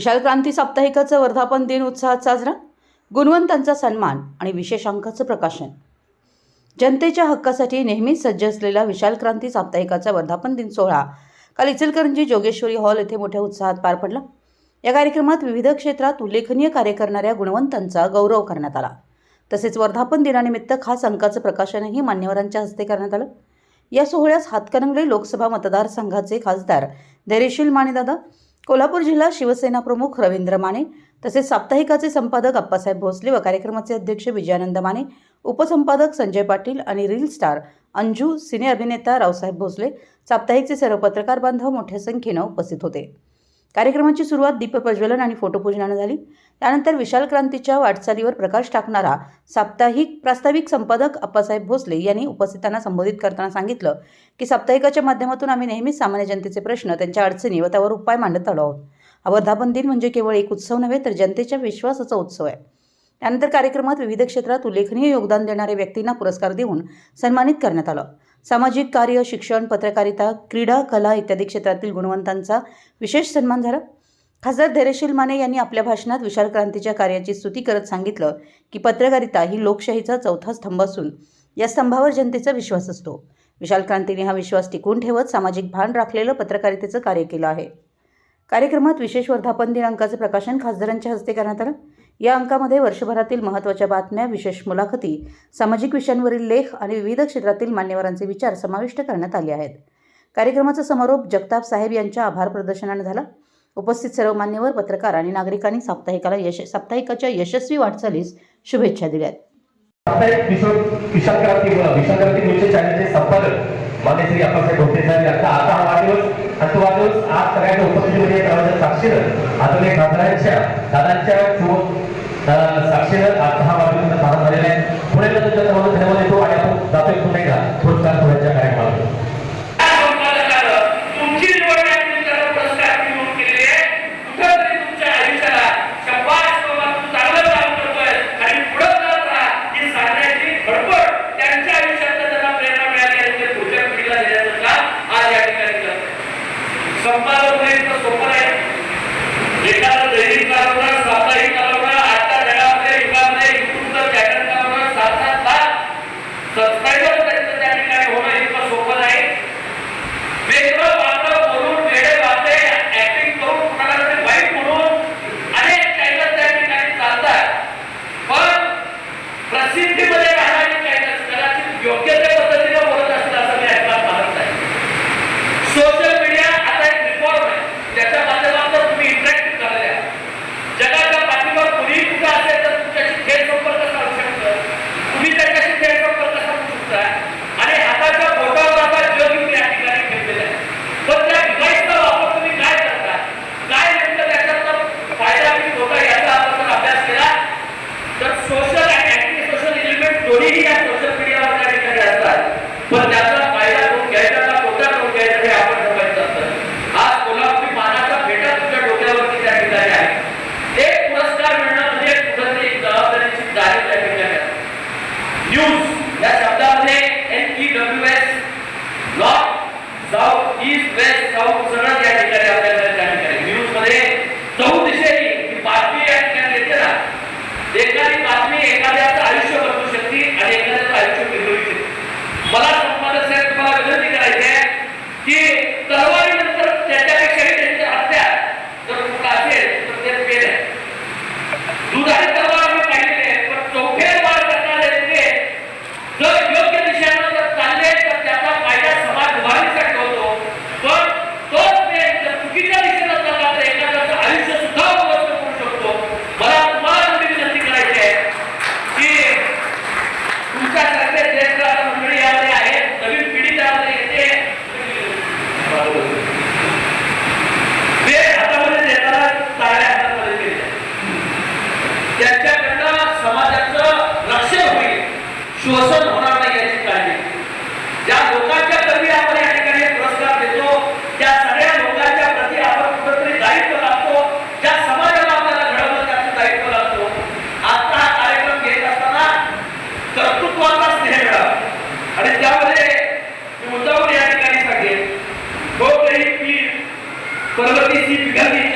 विशाल क्रांती साप्ताहिकाचं वर्धापन दिन उत्साहात साजरा गुणवंतांचा सन्मान आणि विशेष अंकाचं प्रकाशन. जनतेच्या हक्कासाठी नेहमीच सज्ज असलेला विशाल क्रांती साप्ताहिकाचा वर्धापन दिन सोहळा काल इचलकरंजी जोगेश्वरी हॉल येथे मोठ्या उत्साहात पार पडला. या कार्यक्रमात विविध क्षेत्रात उल्लेखनीय कार्य करणाऱ्या गुणवंतांचा गौरव करण्यात आला. तसेच वर्धापन दिनानिमित्त खास अंकाचं प्रकाशनही मान्यवरांच्या हस्ते करण्यात आलं. या सोहळ्यास हातकणंगले लोकसभा मतदारसंघाचे खासदार धैर्यशील मानेदादा कोल्हापूर जिल्हा शिवसेना प्रमुख रवींद्र माने तसेच साप्ताहिकाचे संपादक अप्पासाहेब भोसले व कार्यक्रमाचे अध्यक्ष विजयानंद माने उपसंपादक संजय पाटील आणि रील स्टार अंजू सिने अभिनेता रावसाहेब भोसले साप्ताहिकचे सर्व पत्रकार बांधव मोठ्या संख्येनं उपस्थित होते. कार्यक्रमाची सुरुवात दीपप्रज्वलन आणि फोटोपूजनानं झाली. त्यानंतर विशाल क्रांतीच्या वाटचालीवर प्रकाश टाकणारा साप्ताहिक प्रास्ताविक संपादक अप्पासाहेब भोसले यांनी उपस्थितांना संबोधित करताना सांगितलं की साप्ताहिकाच्या माध्यमातून आम्ही नेहमीच सामान्य जनतेचे प्रश्न त्यांच्या अडचणी व त्यावर उपाय मांडत आलो आहोत. हा वर्धापन दिन म्हणजे केवळ एक उत्सव नव्हे तर जनतेच्या विश्वासाचा उत्सव आहे. त्यानंतर कार्यक्रमात विविध क्षेत्रात उल्लेखनीय योगदान देणाऱ्या व्यक्तींना पुरस्कार देऊन सन्मानित करण्यात आलं. सामाजिक कार्य शिक्षण पत्रकारिता क्रीडा कला इत्यादी क्षेत्रातील गुणवंतांचा विशेष सन्मान झाला. खासदार धैर्यशील माने यांनी आपल्या भाषणात विशाल क्रांतीच्या कार्याची स्तुती करत सांगितलं की पत्रकारिता ही लोकशाहीचा चौथा स्तंभ असून या स्तंभावर जनतेचा विश्वास असतो. विशाल क्रांतीने हा विश्वास टिकवून ठेवत सामाजिक भान राखलेलं पत्रकारितेचं कार्य केलं आहे. कार्यक्रमात विशेष वर्धापन दिनांकाचं प्रकाशन खासदारांच्या हस्ते करण्यात आलं. या अंकामध्ये वर्षभरातील महत्त्वाच्या बातम्या विशेष मुलाखती सामाजिक विषयांवरील लेख आणि विविध क्षेत्रातील मान्यवरांचे विचार समाविष्ट करण्यात आले आहेत. कार्यक्रमाचा समारोप जगताप साहेब यांच्या आभार प्रदर्शनाने झाला. उपस्थित सर्व मान्यवर पत्रकार आणि नागरिकांनी साप्ताहिकाला यश साप्ताहिकाच्या यशस्वी वाटचालीस शुभेच्छा दिल्या दिल्यात साप्ताहिक किशोर विशाल क्रांती विशाल क्रांती न्यूजच्या चॅनलचे संपादक मान्य श्री अप्पासाहेब भोसले साहेब यांचा आता हा वाढदिवस आणि तो वाढदिवस आज सगळ्यांच्या उपस्थितीमध्ये करायच्या साक्षीनं आता खासदारांच्या दादांच्या शुभ साक्षीनं आज हा वाढदिवस साजरा झालेला आहे. आहेत. संपादक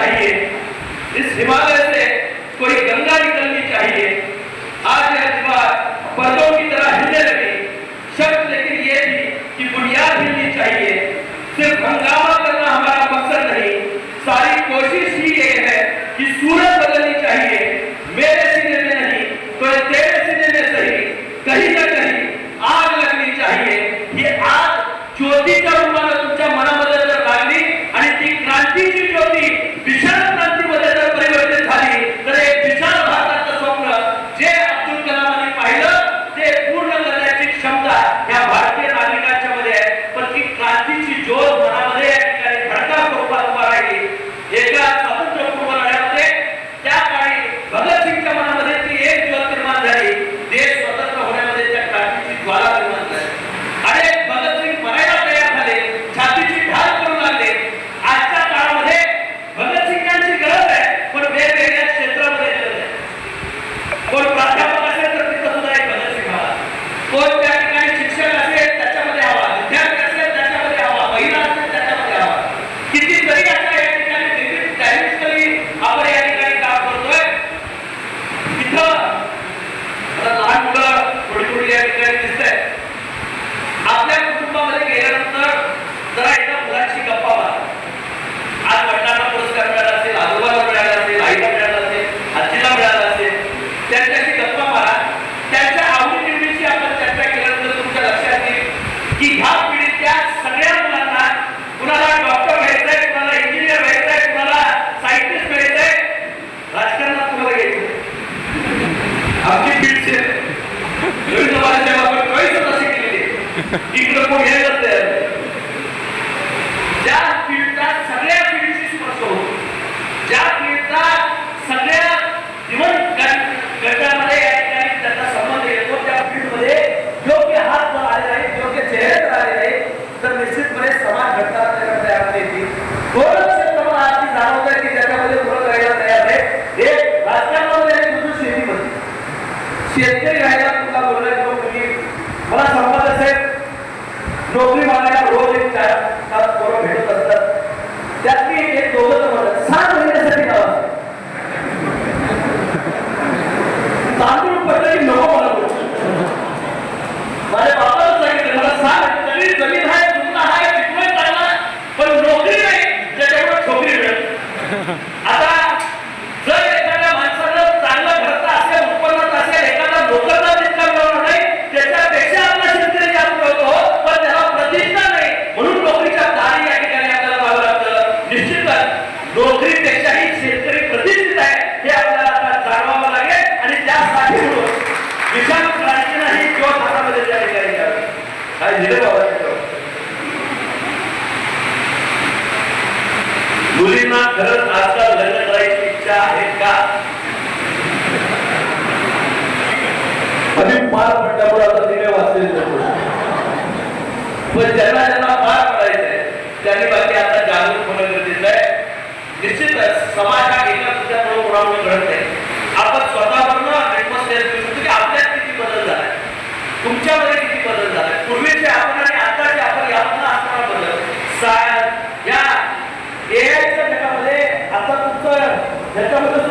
चाहिए। इस हिमालय से कोई गंगा निकलनी चाहिए। आज यह दीवार पर्दों की तरह हिलने लगी। शब्द लेकिन ये भी कि बुनियाद हिलनी चाहिए। सिर्फ़ गंगा Si él llega मुलींना आजकाल लग्न करायची इच्छा आहे का? आम्ही पाच आता तिने वाचलेलं पण त्यांना